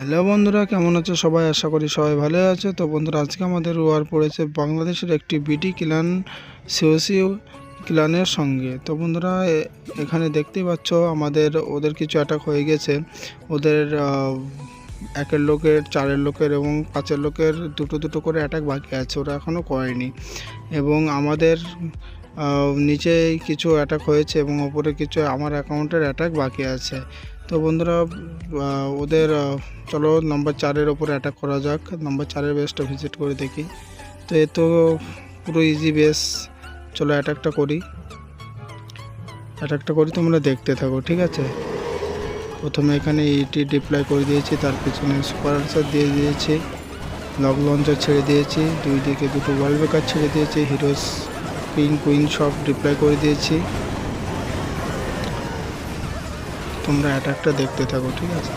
Hello বন্ধুরা, কেমন আছে? সবাই আশা করি সবাই ভালো আছে। তো বন্ধুরা, আজকে আমাদের ওয়ার পড়েছে বাংলাদেশের একটি বিটি ক্লান, সিওসি ক্লানের সঙ্গে। তো বন্ধুরা এখানে দেখতেই পাচ্ছ, আমাদের, ওদের কিছু অ্যাটাক হয়ে গেছে। ওদের একের লোকের, চারের লোকের এবং পাঁচের লোকের দুটো দুটো করে অ্যাটাক বাকি আছে, ওরা এখনও করেনি। এবং আমাদের নিচে কিছু অ্যাটাক হয়েছে এবং ওপরে কিছু আমার অ্যাকাউন্টের অ্যাটাক বাকি আছে। তো বন্ধুরা ওদের চলো নাম্বার চারের ওপরে অ্যাটাক করা যাক। নাম্বার চারের বেসটা ভিজিট করে দেখি। তো এ তো পুরো ইজি বেস চলো অ্যাটাকটা করি। অ্যাটাকটা করি, তোমরা দেখতে থাকো, ঠিক আছে? প্রথমে এখানে ইটি ডিপ্লয় করে দিয়েছি, তার পিছনে সুপার দিয়ে দিয়েছি লক লঞ্চার ছেড়ে দিয়েছি, দুই দিকে দুটো ওয়াল ব্রেকার ছেড়ে দিয়েছি হিরোস কিং কুইন সব ডিপ্লয় করে দিয়েছি। তোমরা অ্যাটাকটা দেখতে থাকো ঠিক আছে?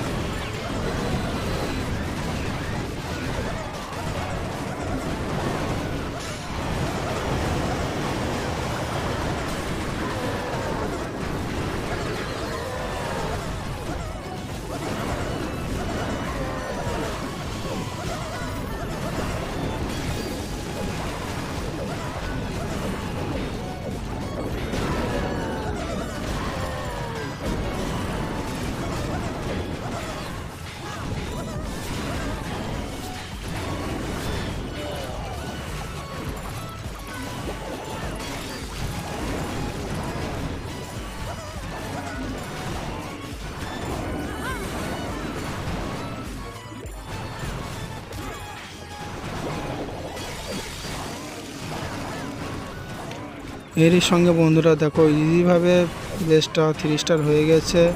এরই সঙ্গে বন্ধুরা দেখো ইজিভাবে বেসটা থ্রি স্টার হয়ে গেছে।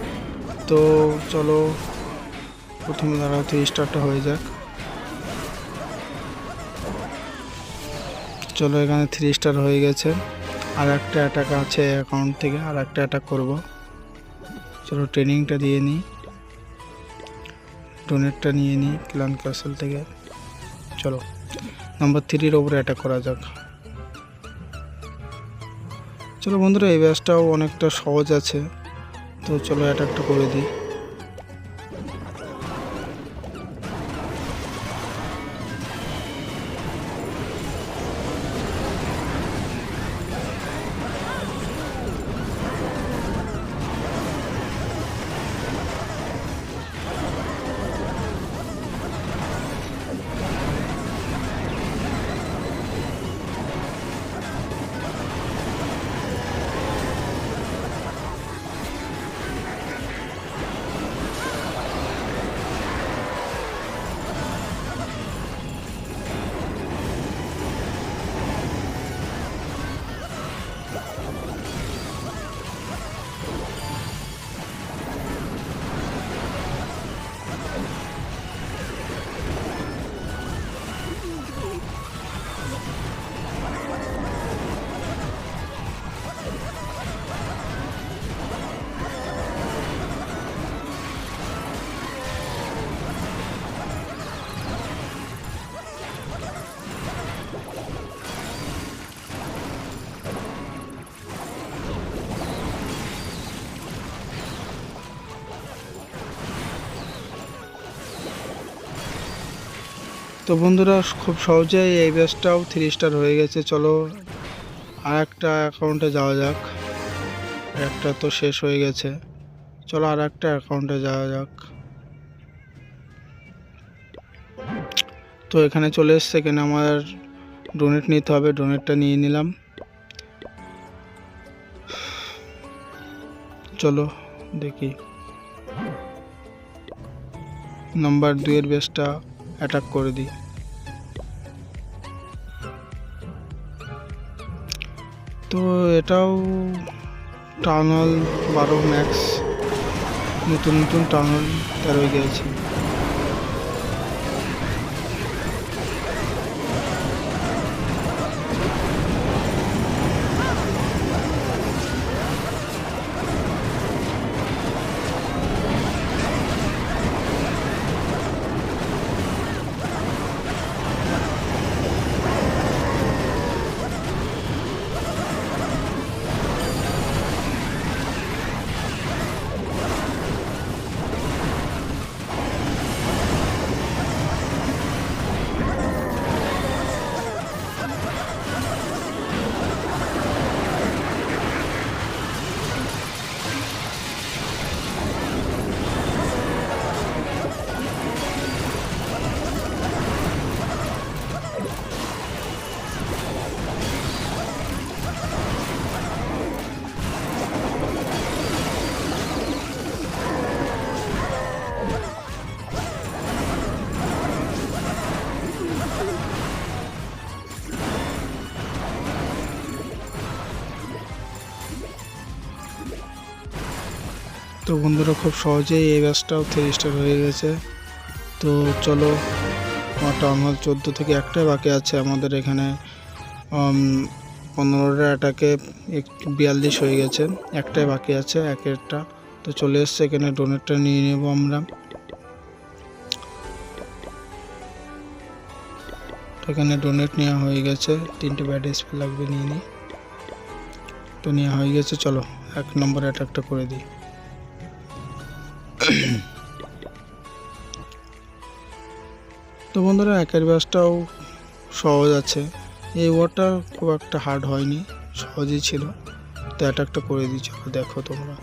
তো চলো, প্রথমে দাঁড়াও থ্রি স্টারটা হয়ে যাক। চলো, এখানে থ্রি স্টার হয়ে গেছে। আর একটা অ্যাটাক আছে অ্যাকাউন্ট থেকে, আর একটা অ্যাটাক করব। চলো ট্রেনিংটা দিয়ে নিই। ডোনেটটা নিয়ে নিই ক্লান ক্যাসেল থেকে। চলো নাম্বার থ্রির ওপরে অ্যাটাক করা যাক। চলো বন্ধুরা এই ব্যাচটাও অনেকটা সহজ আছে। তো চলো অ্যাটাকটা করে দিই। তো বন্ধুরা, খুব সহজেই এই ব্যাচটাও থ্রি স্টার হয়ে গেছে। চলো আর একটা অ্যাকাউন্টে যাওয়া যাক। একটা তো শেষ হয়ে গেছে। চলো আর একটা অ্যাকাউন্টে যাওয়া যাক। তো এখানে চলে এসছে, এখানে আমার ডোনেট নিতে হবে। ডোনেটটা নিয়ে নিলাম। চলো, দেখি। নাম্বার দুইয়ের বেসটা অ্যাটাক করে দিই। তো এটাও টাউনল বারো ম্যাক্স নতুন নতুন টার্নাল তেরোই গিয়েছে তো বন্ধুরা খুব সহজেই এই ব্যাচটাও থ্রি স্টার হয়ে গেছে। তো চলো টাউন হল চোদ্দ থেকে একটাই বাকি আছে আমাদের এখানে। পনেরোটা অ্যাটাকে বিয়াল্লিশ হয়ে গেছে। একটাই বাকি আছে এক একটা তো চলে এসছে এখানে ডোনেটটা নিয়ে নেব আমরা। এখানে ডোনেট নেওয়া হয়ে গেছে। তিনটে ব্যাড স্প্রে লাগবে নিয়ে নিই তো নেওয়া হয়ে গেছে, চলো, এক নম্বর অ্যাটাকটা করে দিই। তো বন্ধুরা, একের ব্যাসটাও সহজ আছে। এই ওয়ার্ডটা খুব একটা হার্ড হয়নি, সহজই ছিল। তো অ্যাটাকটা করে দিচ্ছি দেখো তোমরা।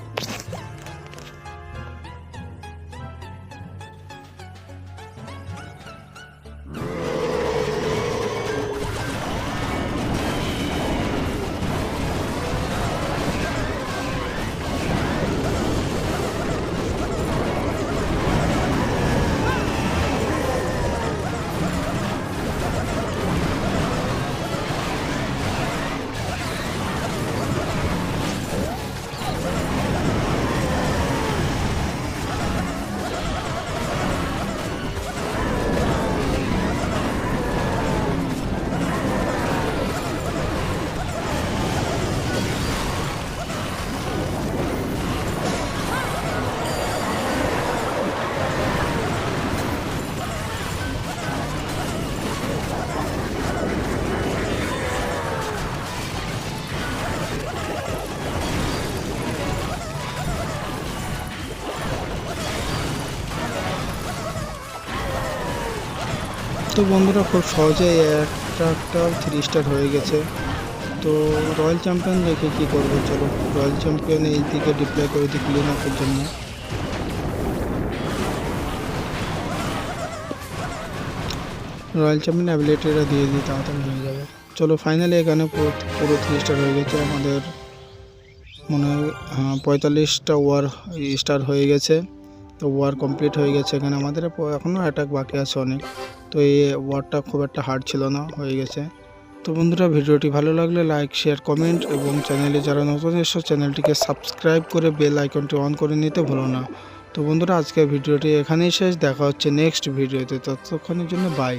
তো বন্ধুরা খুব সহজেই একটা একটা থ্রি স্টার হয়ে গেছে। তো রয়্যাল চ্যাম্পিয়ন দেখে কি করব, চলো। রয়্যাল চ্যাম্পিয়ন এই দিকে ডিপ্লয় করে দিই ক্লিন আপের জন্য। রয়্যাল চ্যাম্পিয়ন অ্যাবিলিটিটা দিয়ে দিই, তাড়াতাড়ি হয়ে যাবে। চলো ফাইনালি এখানে পুরো পুরো থ্রি স্টার হয়ে গেছে। আমাদের মনে হয় হ্যাঁ পঁয়তাল্লিশটা ওয়ার স্টার হয়ে গেছে। তো ওয়ার কমপ্লিট হয়ে গেছে এখানে। আমাদের এখনও অ্যাটাক বাকি আছে অনেক। তো এই ওয়ার্ডটা খুব একটা হার্ড ছিল না, হয়ে গেছে। তো বন্ধুরা, ভিডিওটি ভালো লাগলে লাইক শেয়ার কমেন্ট এবং চ্যানেলে যারা নতুন এসো চ্যানেলটিকে সাবস্ক্রাইব করে বেল আইকনটি অন করে নিতে ভুলো না। তো বন্ধুরা, আজকের ভিডিওটি এখানেই শেষ, দেখা হচ্ছে নেক্সট ভিডিওতে। ততক্ষণের জন্য বাই